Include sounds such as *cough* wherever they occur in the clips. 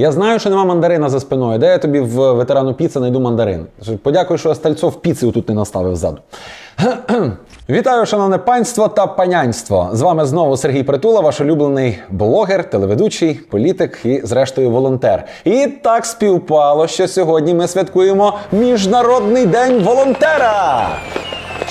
Я знаю, що нема мандарина за спиною. Де я тобі в ветерану піци знайду мандарин? Подякую, що стальцов піци тут не наставив ззаду. *clears throat* Вітаю, шановне панство та панянство. З вами знову Сергій Притула, ваш улюблений блогер, телеведучий, політик і, зрештою, волонтер. І так співпало, що сьогодні ми святкуємо Міжнародний день волонтера.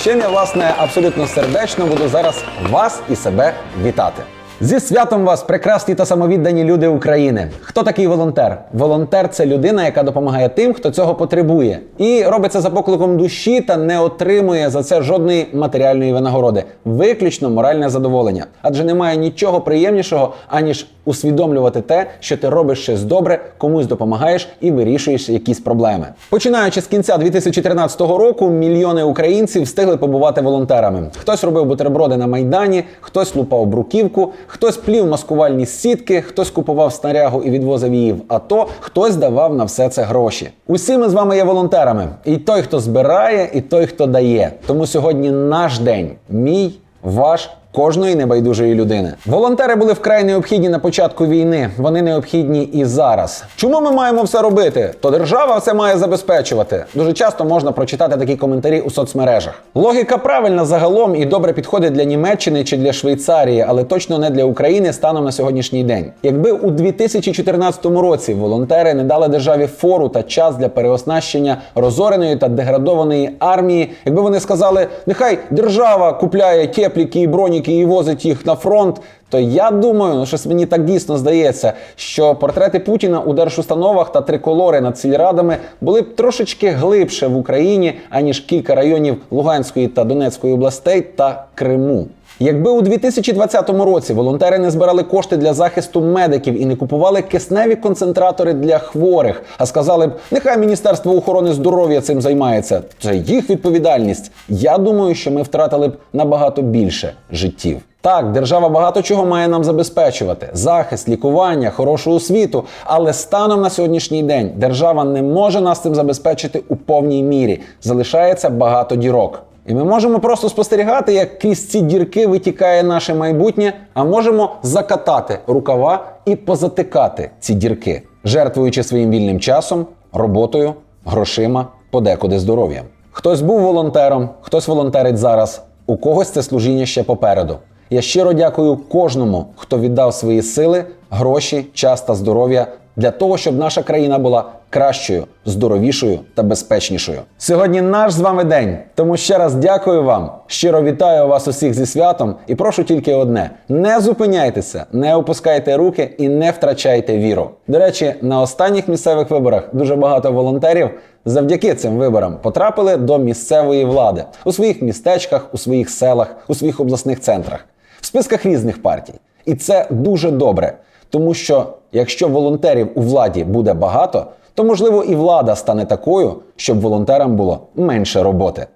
Чим я, власне, абсолютно сердечно буду зараз вас і себе вітати. Зі святом вас, прекрасні та самовіддані люди України. Хто такий волонтер? Волонтер це людина, яка допомагає тим, хто цього потребує, і робить це за покликом душі та не отримує за це жодної матеріальної винагороди, виключно моральне задоволення. Адже немає нічого приємнішого, аніж усвідомлювати те, що ти робиш щось добре, комусь допомагаєш і вирішуєш якісь проблеми. Починаючи з кінця 2013 року, мільйони українців встигли побувати волонтерами. Хтось робив бутерброди на майдані, хтось лупав бруківку, хтось плів маскувальні сітки, хтось купував снарягу і відвозив її в АТО, хтось давав на все це гроші. Усі ми з вами є волонтерами. І той, хто збирає, і той, хто дає. Тому сьогодні наш день, мій, ваш. Кожної небайдужої людини волонтери були вкрай необхідні на початку війни. Вони необхідні і зараз. Чому ми маємо все робити? То держава все має забезпечувати. Дуже часто можна прочитати такі коментарі у соцмережах. Логіка правильна загалом і добре підходить для Німеччини чи для Швейцарії, але точно не для України станом на сьогоднішній день. Якби у 2014 році волонтери не дали державі фору та час для переоснащення розореної та деградованої армії, якби вони сказали, нехай держава купляє тепліки і і возить їх на фронт. То я думаю, ну щось мені так дійсно здається, що портрети Путіна у держустановах та триколори над сільрадами були б трошечки глибше в Україні, аніж кілька районів Луганської та Донецької областей та Криму. Якби у 2020 році волонтери не збирали кошти для захисту медиків і не купували кисневі концентратори для хворих, а сказали б, нехай Міністерство охорони здоров'я цим займається, це їх відповідальність. Я думаю, що ми втратили б набагато більше життів. Так, держава багато чого має нам забезпечувати: захист, лікування, хорошу освіту. Але станом на сьогоднішній день держава не може нас цим забезпечити у повній мірі. Залишається багато дірок. І ми можемо просто спостерігати, як крізь ці дірки витікає наше майбутнє, а можемо закатати рукава і позатикати ці дірки, жертвуючи своїм вільним часом, роботою, грошима, подекуди здоров'ям. Хтось був волонтером, хтось волонтерить зараз, у когось це служіння ще попереду. Я щиро дякую кожному, хто віддав свої сили, гроші, час та здоров'я для того, щоб наша країна була кращою, здоровішою та безпечнішою. Сьогодні наш з вами день. Тому ще раз дякую вам. Щиро вітаю вас усіх зі святом і прошу тільки одне: не зупиняйтеся, не опускайте руки і не втрачайте віру. До речі, на останніх місцевих виборах дуже багато волонтерів. Завдяки цим виборам потрапили до місцевої влади у своїх містечках, у своїх селах, у своїх обласних центрах, в списках різних партій. І це дуже добре, тому що якщо волонтерів у владі буде багато, то можливо і влада стане такою, щоб волонтерам було менше роботи.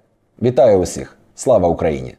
Вітаю усіх! Слава Україні!